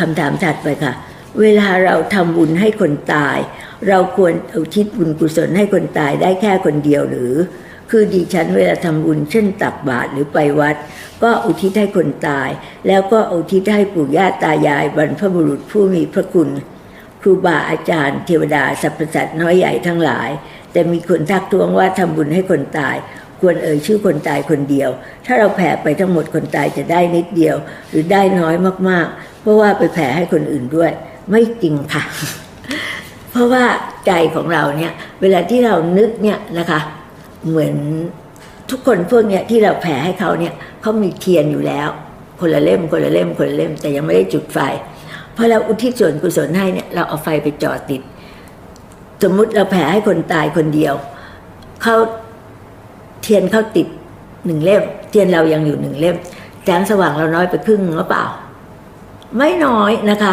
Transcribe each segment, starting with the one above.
คำถามถัดไปค่ะ เวลาเราทำบุญให้คนตาย เราควรอุทิศบุญกุศลให้คนตายได้แค่คนเดียวหรือ คือดิฉันเวลาทำบุญเช่นตักบาตรหรือไปวัด ก็อุทิศให้คนตาย แล้วก็อุทิศให้ปู่ย่าตายายบรรพบุรุษผู้มีพระคุณ ครูบาอาจารย์ เทวดาสรรพสัตว์น้อยใหญ่ทั้งหลาย แต่มีคนทักท้วงว่าทำบุญให้คนตาย ควรเอ่ยชื่อคนตายคนเดียว ถ้าเราแผ่ไปทั้งหมดคนตายจะได้นิดเดียว หรือได้น้อยมากๆ เพราะว่าไปแผ่ให้คนอื่นด้วย ไม่จริงค่ะ เพราะว่าใจของเราเนี่ย เวลาที่เรานึกเนี่ยนะคะ เหมือนทุกคนพวกเนี้ยที่เราแผ่ให้เขาเนี่ยเขามีเทียนอยู่แล้ว คนละเล่มคนละเล่มคนละเล่ม แต่ยังไม่ได้จุดไฟพอเราอุทิศส่วนกุศลให้เนี่ยเราเอาไฟไปจ่อติด สมมุติเราแผ่ให้คนตายคนเดียวเขา เทียนเขาติดหนึ่งเล่มเทียนเรายังอยู่หนึ่งเล่มแสงสว่างเราน้อยไปครึ่งหรือเปล่า ไม่น้อยนะคะ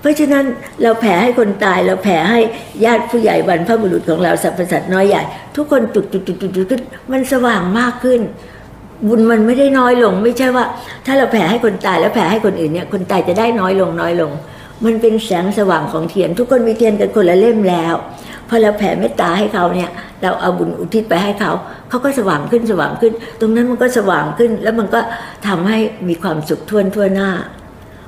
เพราะฉะนั้นเราแผ่ให้คนตายเราแผ่ให้ญาติผู้ใหญ่บรรพบุรุษของเราสรรพสัตว์น้อยใหญ่ ทุกคนจุดจุดจุดจุดจุดจุดมันสว่างมากขึ้น บุญมันไม่ได้น้อยลง ไม่ใช่ว่า ถ้าเราแผ่ให้คนตายแล้วแผ่ให้คนอื่นเนี่ยคนตายจะได้น้อยลงน้อยลง มันเป็นแสงสว่างของเทียน ทุกคนมีเทียนกันคนละเล่มแล้วพอเราแผ่เมตตาให้เขาเนี่ย เราเอาบุญอุทิศไปให้เขา เขาก็สว่างขึ้นสว่างขึ้น ตรงนั้นมันก็สว่างขึ้น แล้วมันก็ทำให้มีความสุขทั่วทั่วหน้า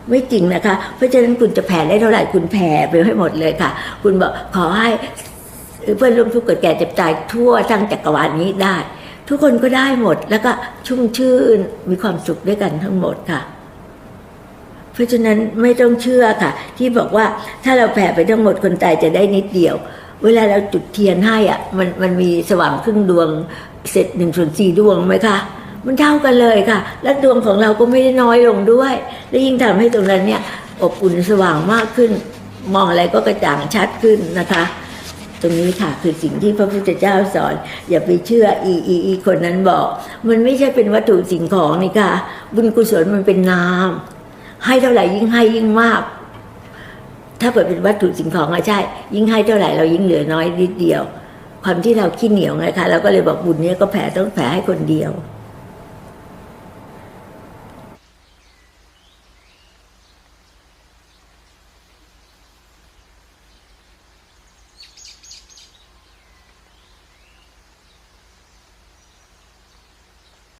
ไม่จริงนะคะ เพราะฉะนั้นคุณจะแผ่ได้เท่าไหร่คุณแผ่ไปให้หมดเลยค่ะ คุณบอกขอให้เพื่อนร่วมทุกข์เกิดแก่เจ็บตายทั่วทั้งจักรวาลนี้ได้ ทุกคนก็ได้หมดแล้วก็ชุ่มชื่นมีความสุขด้วยกันทั้งหมดค่ะ เพราะฉะนั้นไม่ต้องเชื่อค่ะ ที่บอกว่าถ้าเราแผ่ไปทั้งหมดคนตายจะได้นิดเดียว เวลาเราจุดเทียนให้อะมันมันมีสว่างครึ่งดวงเสร็จหนึ่งส่วนสี่ดวงไหมคะมันเท่ากันเลยค่ะ และดวงของเราก็ไม่ได้น้อยลงด้วย และยิ่งทำให้ตรงนั้นเนี่ยอบอุ่นสว่างมากขึ้น มองอะไรก็กระจ่างชัดขึ้นนะคะ ตรงนี้ค่ะคือสิ่งที่พระพุทธเจ้าสอน อย่าไปเชื่ออีอีอีคนนั้นบอก มันไม่ใช่เป็นวัตถุสิ่งของนี่ค่ะ บุญกุศลมันเป็นนาม ให้เท่าไหร่ยิ่งให้ยิ่งมาก ถ้าเกิดเป็นวัตถุสิ่งของอะใช่ ยิ่งให้เท่าไหร่เรายิ่งเหลือน้อยนิดเดียว ความที่เราขี้เหนียวไงคะเราก็เลยบอกบุญเนี้ยก็แผ่ต้องแผ่ให้คนเดียว